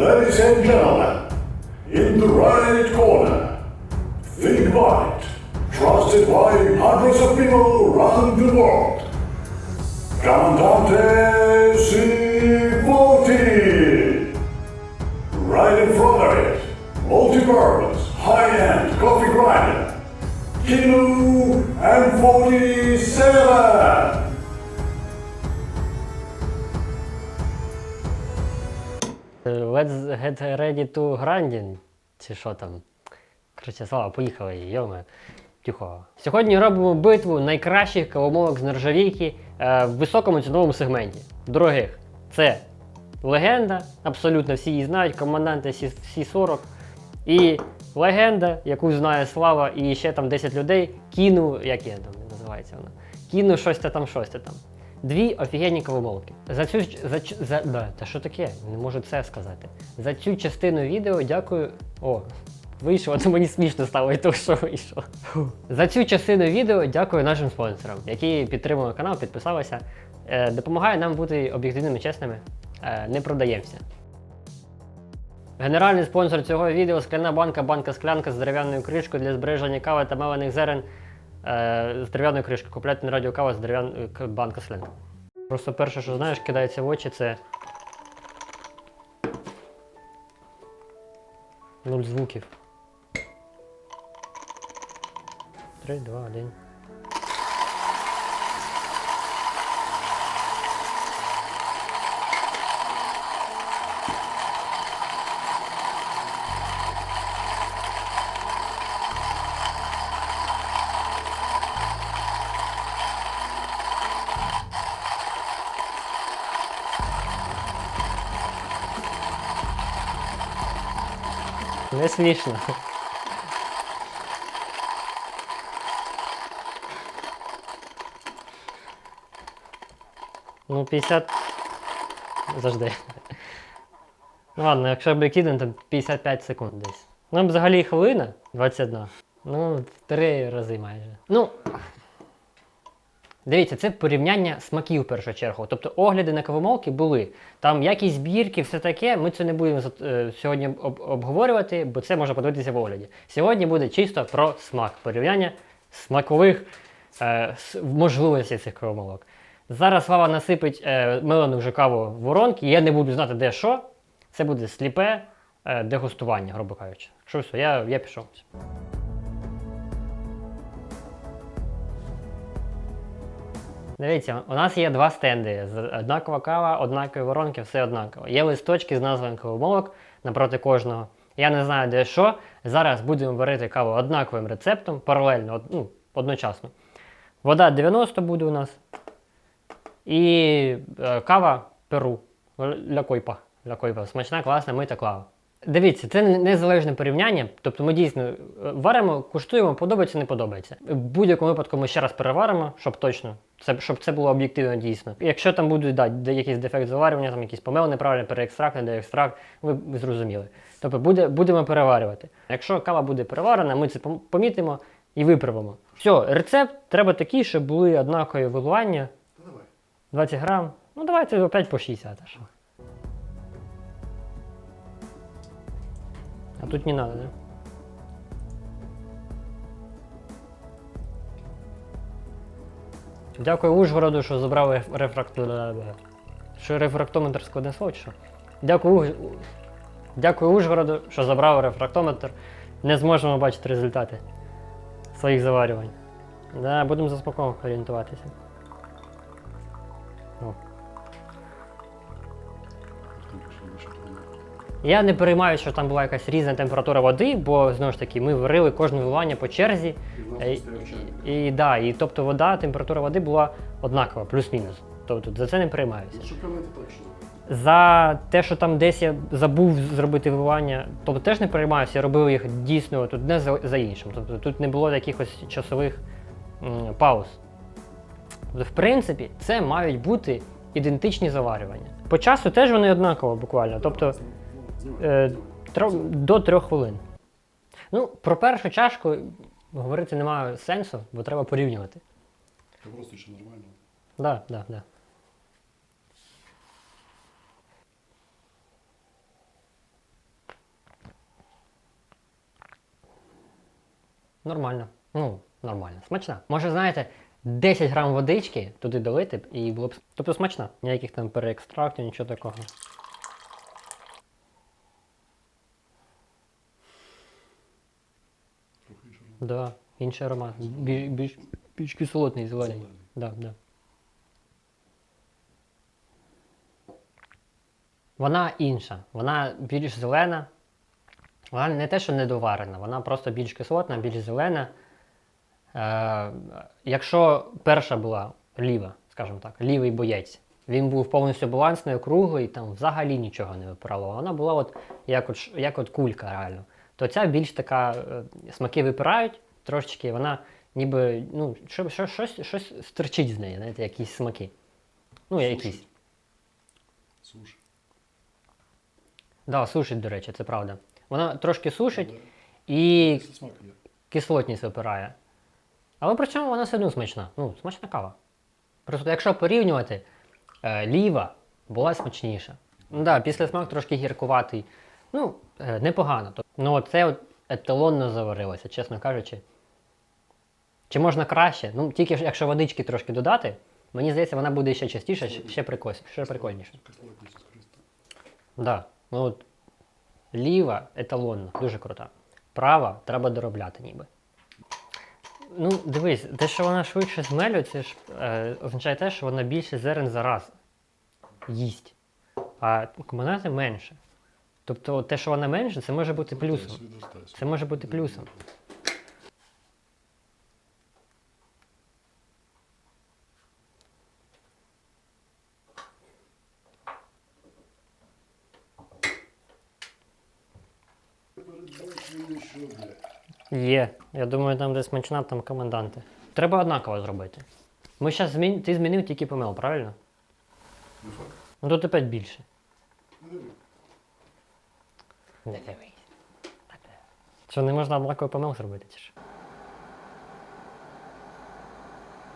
Ladies and gentlemen, in the right corner, think right, trusted by hundreds of people around the world, Comandante C40. Right in front of it, multi-purpose, high-end coffee grinder, Kinu M47. Let's get ready to grinding. Чи що там? Коротше, слава, поїхали, йоме. Тихо. Сьогодні робимо битву найкращих кавомолок з нержавійки е, в високому ціновому сегменті. Дорогих. Це легенда, абсолютно всі її знають, команданти Сі-40. І легенда, яку знає Слава, і ще там 10 людей, кіну, як я там називається вона? Кіну щось там, щось там. Дві офігенні кавомолки. За цю за, за да, та що таке? Не можу це сказати. За цю частину відео дякую. О, вийшло, то мені смішно стало і то, що вийшло. За цю частину відео дякую нашим спонсорам, які підтримують канал, підписалися. Е, допомагає нам бути об'єктивними, чесними. Е, не продаємося. Генеральний спонсор цього відео скляна банка, банка склянка з дерев'яною кришкою для збереження кави та мелених зерен з дерев'яної кришки. Купляти на радіо кава з дерев'яної банка склянка. Просто перше, що знаєш, кидається в очі, це. Нуль звуків. Три, два, один. Не смішно. Ну, 50. Завжди. Ну ладно, якщо би киден, то 55 секунд десь. Ну, взагалі хвилина 21. Ну, три рази майже. Ну. Дивіться, це порівняння смаків в першу чергу. Тобто огляди на кавомолки були. Там якість збірки, все таке. Ми це не будемо е, сьогодні об- обговорювати, бо це можна подивитися в огляді. Сьогодні буде чисто про смак, порівняння смакових е, можливостей цих кавомолок. Зараз Слава насипить е, мелену вже каву в воронки. Я не буду знати, де що. Це буде сліпе е, дегустування, грубо кажучи. Що все, я, я пішов. Дивіться, у нас є два стенди. Однакова кава, однакові воронки, все однаково. Є листочки з назвою кавомолок напроти кожного. Я не знаю, де що. Зараз будемо варити каву однаковим рецептом, паралельно, ну, одночасно. Вода 90 буде у нас. І е, кава Перу. Ля койпа. Ля койпа. Смачна, класна, мита кава. Дивіться, це незалежне порівняння. Тобто ми дійсно е, варимо, куштуємо, подобається, не подобається. В будь-якому випадку ми ще раз переваримо, щоб точно, це, щоб це було об'єктивно дійсно. Якщо там будуть да, якийсь дефект заварювання, там якийсь помил неправильний, переекстракт, не деекстракт, ви, зрозуміли. Тобто буде, будемо переварювати. Якщо кава буде переварена, ми це помітимо і виправимо. Все, рецепт треба такий, щоб були однакові виливання. 20 грам. Ну давайте опять по 60. а А тут не надо, да? Дякую Ужгороду, що забрав реф- рефракт... Що рефрактометр складне слово, чи що? Дякую. Дякую Ужгороду, що забрав рефрактометр. Не зможемо бачити результати своїх заварювань. Да, будемо за орієнтуватися. О. Я не переймаю, що там була якась різна температура води, бо знову ж таки ми варили кожне виливання по черзі. Е, І, і, да, і тобто вода, температура води була однакова, плюс-мінус. Тобто за це не переймаюся. Щоб робити точно. За те, що там десь я забув зробити виливання, тобто теж не переймаюся, я робив їх дійсно тут не за, за іншим. Тобто тут не було якихось часових м, пауз. Тобто, в принципі, це мають бути ідентичні заварювання. По часу теж вони однаково буквально. Тобто Е, до трьох хвилин. Ну, про першу чашку говорити немає сенсу, бо треба порівнювати. Це просто ще нормально. Так, так, так. Нормально. Ну, нормально. Смачна. Може, знаєте, 10 грам водички туди долити і було б. Тобто смачна. Ніяких там переекстрактів, нічого такого. Да, інший аромат. Більш, більш, більш кислотний, зелений. Да, да. Вона інша. Вона більш зелена. Вона не те, що недоварена, вона просто більш кислотна, більш зелена. Е, якщо перша була ліва, скажімо так, лівий боєць, він був повністю балансний, округлий, там взагалі нічого не випирало. Вона була от, як, от, як от кулька реально. То ця більш така, е, смаки випирають трошечки, вона ніби, ну, що, що, щось, щось стерчить з неї, знаєте, якісь смаки. Ну, якісь. Суші. Да, сушить, до речі, це правда. Вона трошки сушить Але і кислотність випирає. Але при цьому вона все одно смачна. Ну, смачна кава. Просто якщо порівнювати, е, ліва була смачніша. Ну да, після смак трошки гіркуватий. Ну, е, непогано. Ну, це от еталонно заварилося, чесно кажучи. Чи можна краще? Ну, тільки якщо водички трошки додати, мені здається, вона буде ще частіше, ще, прикольніше, ще прикольніше. Да. Ну от ліва еталонна, дуже крута. Права треба доробляти ніби. Ну, дивись, те, що вона швидше змелює, це ж е, означає те, що вона більше зерен за раз їсть. А комбінати менше. Тобто те, що вона менше, це може бути плюсом. Це може бути плюсом. Є. Я думаю, там де смачна, там коменданти. Треба однаково зробити. Ми зараз змін... Ти змінив тільки помел, правильно? Ну тут опять більше. Не диви. Дивись. Що не можна однаковий помил зробити, чи що?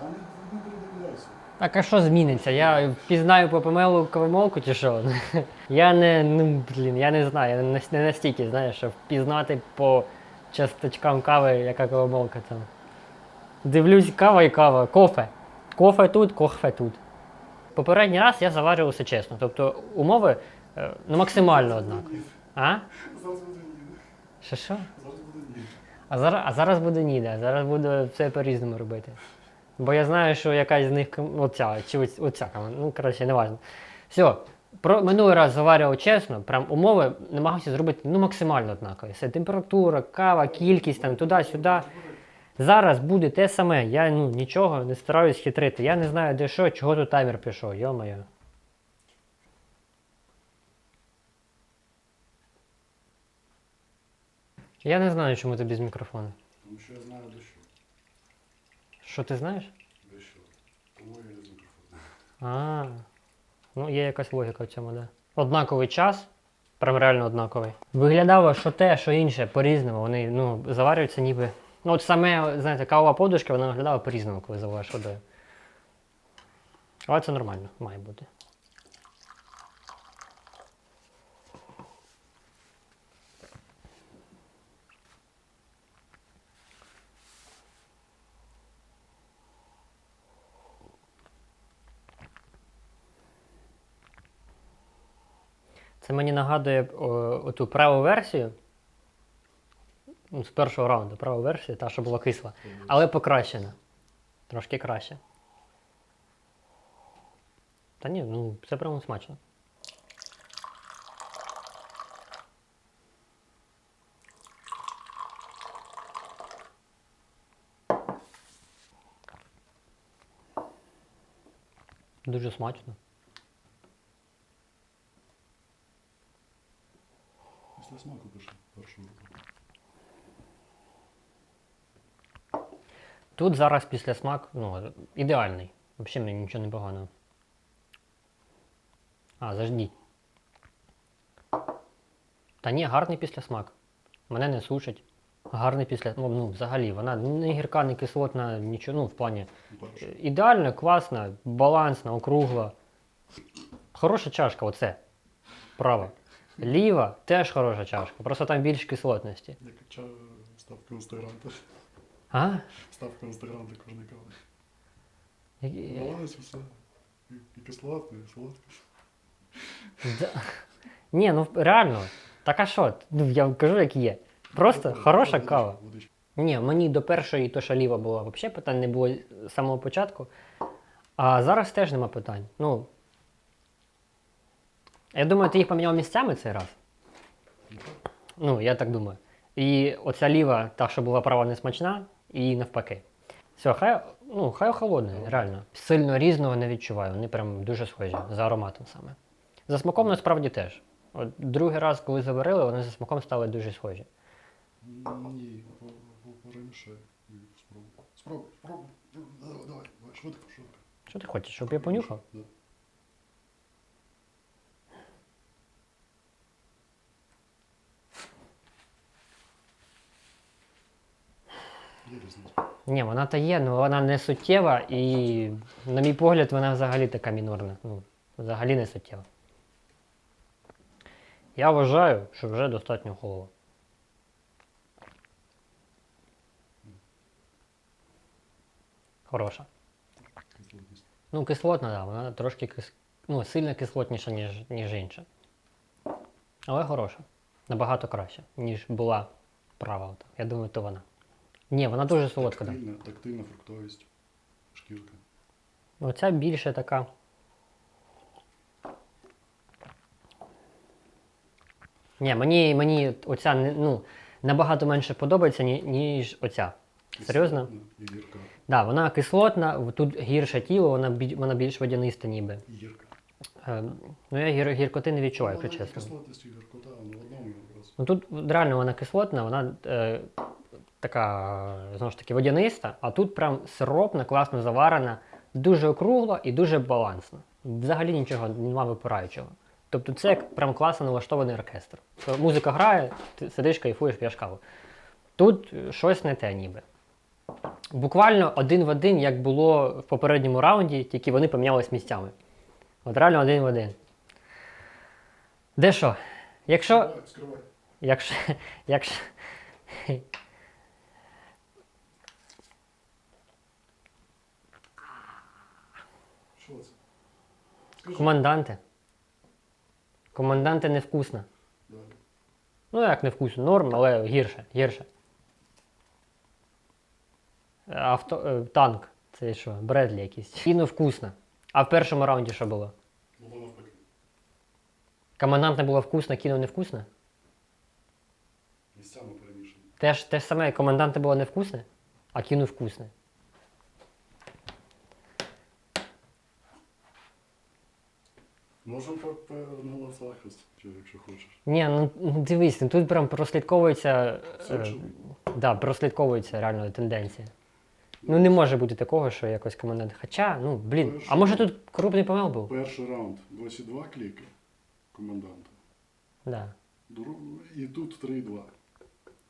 Там не передивляйся. Так а що зміниться? Я впізнаю по помелу кавомолку чи що? Я не, ну, блін, я не знаю, я не, не настільки, знаєш, щоб впізнати по часточкам кави, яка кавомолка там. Дивлюсь, кава і кава, кофе. Кофе тут, кофе тут. Попередній раз я заварював все чесно. Тобто умови е, ну, максимально однакові. А? Зараз буде ні. Що що? Зараз буде ні. А зараз, а зараз буде ніде, зараз буду все по-різному робити. Бо я знаю, що якась з них оця, чи оця ком- ну коротше, не важливо. Все, про минулий раз заварював чесно, прям умови намагався зробити ну, максимально однакові. Все, температура, кава, кількість там туди-сюди. Зараз буде те саме. Я ну, нічого не стараюсь хитрити. Я не знаю, де що, чого тут таймер пішов, йо-моє. Я не знаю, чому ти без мікрофону. Тому що я знаю дещо. Що ти знаєш? Дещо. Тому я не з мікрофону. А, ну є якась логіка в цьому, да. Однаковий час, прям реально однаковий. Виглядало, що те, що інше по-різному. Вони ну, заварюються ніби. Ну, от саме, знаєте, кавова подушка, вона виглядала по-різному, коли заливаєш водою. Але це нормально, має бути. Це мені нагадує о, оту праву версію. Ну, з першого раунду, праву версію, та, що була кисла. Але покращена. Трошки краще. Та ні, ну це прямо смачно. Дуже смачно. Після смаку пише першу руку. Тут зараз після смак, ну, ідеальний. Взагалі мені нічого не поганого. А, заждіть. Та ні, гарний після смак. Мене не сушить. Гарний після. Ну, ну, взагалі, вона не гірка, не кислотна, нічого. Ну, в плані. Е, Ідеальна, класна, балансна, округла. Хороша чашка, оце. Права. Ліва теж хороша чашка, просто там більш кислотності. Як ча ставки інстаграм теж. А? Ставка ресторан для кожної кави. Які- Баланс все. І, і кислотне, і солодке. Да. Ні, ну реально. Так а що? Ну, я вам кажу, як є. Просто хороша Водичка, кава. водичка. Ні, мені до першої то шаліва була взагалі питань не було з самого початку. А зараз теж нема питань. Ну. Я думаю, ти їх поміняв місцями цей раз. Ну, я так думаю. І оця ліва, та, що була права, не смачна, і навпаки. Все, хай, ну, хай холодне, реально. Сильно різного не відчуваю. Вони прям дуже схожі за ароматом саме. За смаком насправді теж. От другий раз, коли заварили, вони за смаком стали дуже схожі. Ні, по- Спробуй. Спробуй, спробуй. Давай, давай, давай, швидко, швидко. Що ти хочеш, щоб я понюхав? Є різниця. Ні, вона та є, але вона не суттєва і, на мій погляд, вона взагалі така мінорна. Ну, взагалі не суттєва. Я вважаю, що вже достатньо холодно. Хороша. Ну, кислотна, так, да, вона трошки кис... ну, сильно кислотніша, ніж, ніж інша. Але хороша. Набагато краще, ніж була права. Я думаю, то вона. Ні, вона дуже солодка. Да. Тактильна, тактильна фруктовість. Шкірка. Оця більше така. Ні, мені, мені оця ну, набагато менше подобається, ні- ніж оця. Серйозно? І гірка. Да, вона кислотна, тут гірше тіло, вона, бі- вона більш водяниста ніби. І гірка. Е, ну я гір, гіркоти не відчуваю, якщо чесно. Кислотність і гіркота, ну в одному якраз. Ну тут реально вона кислотна, вона е, така, знову ж таки, водяниста, а тут прям сиропна, класно заварена, дуже округла і дуже балансна. Взагалі нічого нема випираючого. Тобто це як прям класно налаштований оркестр. Музика грає, ти сидиш, кайфуєш, п'єш каву. Тут е, щось не те ніби. Буквально один в один, як було в попередньому раунді, тільки вони помінялись місцями. От реально один в один. Де що? Якщо. Якщо. якщо... Що це? Скажи. Команданте. Команданте невкусно. Ну як невкусно, норм, але гірше, гірше. Авто, е, танк. Це що, Бредлі якийсь. Кіно вкусно. А в першому раунді що було? Було навпаки. Команданте було вкусно, кіно невкусне? Місцями перемішані. Теж те ж саме, команданте було невкусне, а кіно вкусне. Можемо по, на голосах, якщо хочеш. Ні, ну ну, дивись, ну, тут прям прослідковується. Е, да, прослідковується реально тенденція. Ну не може бути такого, що якось командант. Хоча, ну блін, Ну, а може тут крупний помил був? Перший раунд 22 кліки коменданта. Да. І тут 3-2.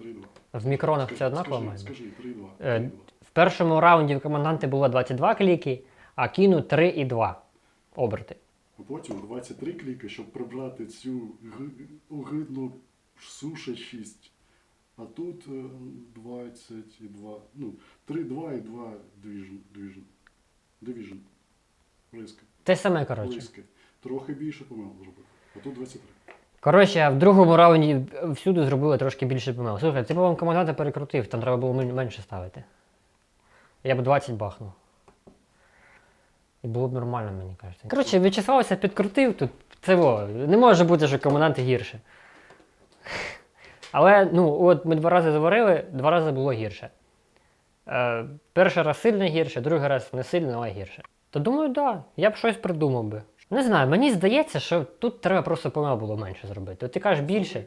3-2. В мікронах це однаково скажи, має? Скажи, 3-2. Е, 3-2. В першому раунді в команданти було 22 кліки, а кіну 3 і 2 оберти. А потім 23 кліки, щоб прибрати цю ги- огидну сушачість. А тут е, 22, ну, 3-2 і 2 division. Division. Division. Риски. Те саме, коротше. Риски. Трохи більше помилок зробив. А тут 23. Коротше, в другому раунді всюди зробили трошки більше помил. Слухай, ти, по-моєму, команданта перекрутив, там треба було менше ставити. Я б 20 бахнув. І було б нормально, мені кажеться. Коротше, В'ячеслався підкрутив тут. Це не може бути, що команданти гірше. Але ну, от ми два рази заварили, два рази було гірше. Е, перший раз сильно гірше, другий раз не сильно, але гірше. То думаю, так, да, я б щось придумав би. Не знаю, мені здається, що тут треба просто помил було менше зробити. От ти кажеш більше.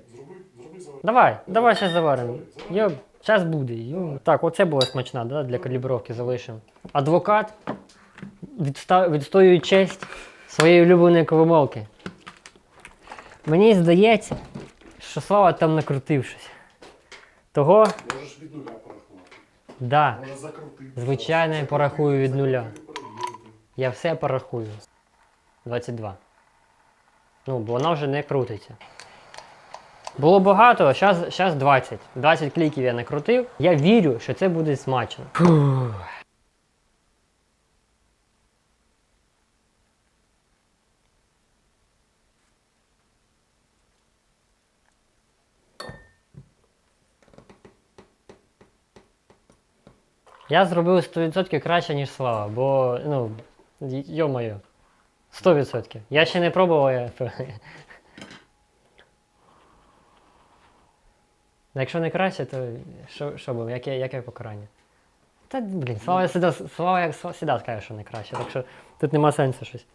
Давай, давай ще заваримо. Зараз буде. Йо. Так, оце була смачна, да? для калібровки залишимо. Адвокат відста... відстоює честь своєї улюбленої кавомолки. Мені здається, що Слава там накрутив щось. Того, Можеш від нуля порахувати. да, Може закрутити. Звичайно, я порахую від нуля. я все порахую. 22. Ну, бо вона вже не крутиться. Було багато, зараз, зараз 20. 20 кліків я накрутив. Я вірю, що це буде смачно. Фух. Я зробив 100% краще, ніж Слава, бо, ну, йо-моє, 100%. Я ще не пробував. Ну, Якщо не краще, то що, що буде? Яке, яке покарання? Та, блін, Слава, сюди, Слава як сюди скаже, що не краще, так що тут нема сенсу щось.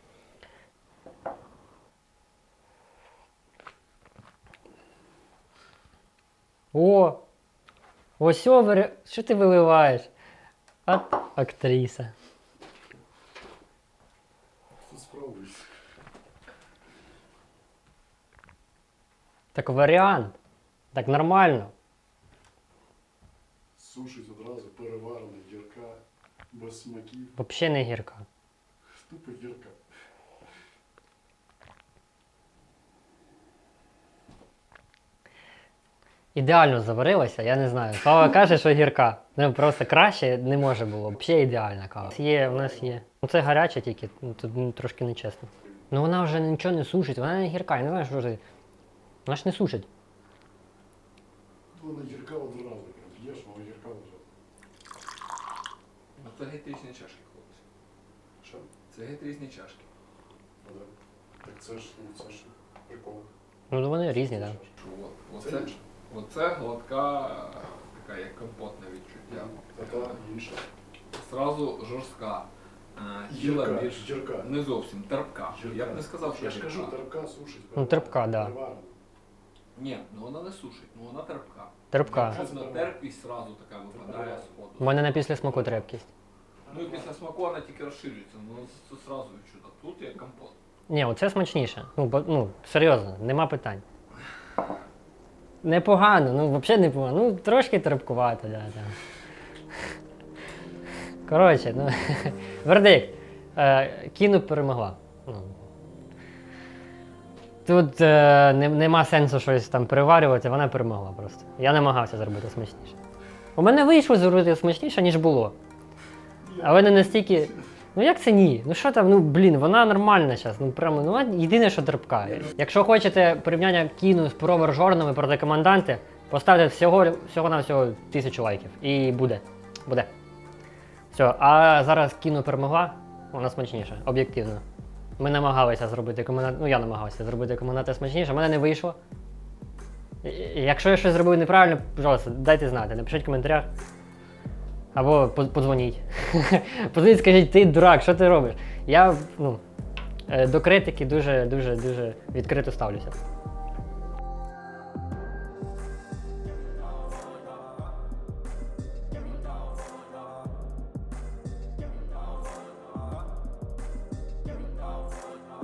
О! Ось овер. Що ти виливаєш? От актриса. Так варіант. Так нормально. Сушить одразу переварена гірка, без смаків. Взагалі не гірка. Тупо гірка. Ідеально заварилася, я не знаю. Слава каже, що гірка. Ну просто краще не може було. Взагалі ідеальна кава. Є, у нас є. Ну це гаряча тільки, ну, тут ну, трошки нечесно. Ну вона вже нічого не сушить, вона не гірка, я не знаю, що це. Вона ж не сушить. Вона гірка одразу. прям П'єш, вона гірка одразу. А це геть різні чашки, хлопці. Що? Це геть різні чашки. Так це ж, ну це ж прикол. Ну вони різні, так. Оце. Оце гладка, така як компотне відчуття. Та та інша. Зразу жорстка. Е, Тіла Гірка, більш гірка. не зовсім терпка. Я б не сказав, що Я ж кажу, терпка сушить. Ну, терпка, да. Переварена. Ні, ну вона не сушить, ну вона терпка. Терпка. Чесно, терпкість зразу така випадає з У ходу. мене на після смаку трепкість. Ну і після смаку вона тільки розширюється, ну це зразу відчуття. Тут є компот. Ні, оце смачніше. Ну, бо, ну, серйозно, нема питань. Непогано, ну взагалі непогано. Ну, трошки терпкувато, да, да. Коротше, ну, вердикт. Е, кіно перемогла. Ну. Тут е, не, нема сенсу щось там переварювати, вона перемогла просто. Я намагався зробити смачніше. У мене вийшло зробити смачніше, ніж було. Але не настільки. Ну як це ні? Ну що там, ну блін, вона нормальна зараз. Ну прямо, ну єдине, що терпка. Якщо хочете порівняння кіну з провержорними проти команданти, поставте всього, всього на всього тисячу лайків. І буде. Буде. Все, а зараз кіно перемогла, вона смачніша, об'єктивно. Ми намагалися зробити командант. Ну я намагався зробити команданти смачніше, в мене не вийшло. Якщо я щось зробив неправильно, пожалуйста, дайте знати, напишіть в коментарях. Або по- подзвоніть. Подзвоніть, скажіть, ти дурак, що ти робиш? Я ну, е, до критики дуже, дуже, дуже відкрито ставлюся.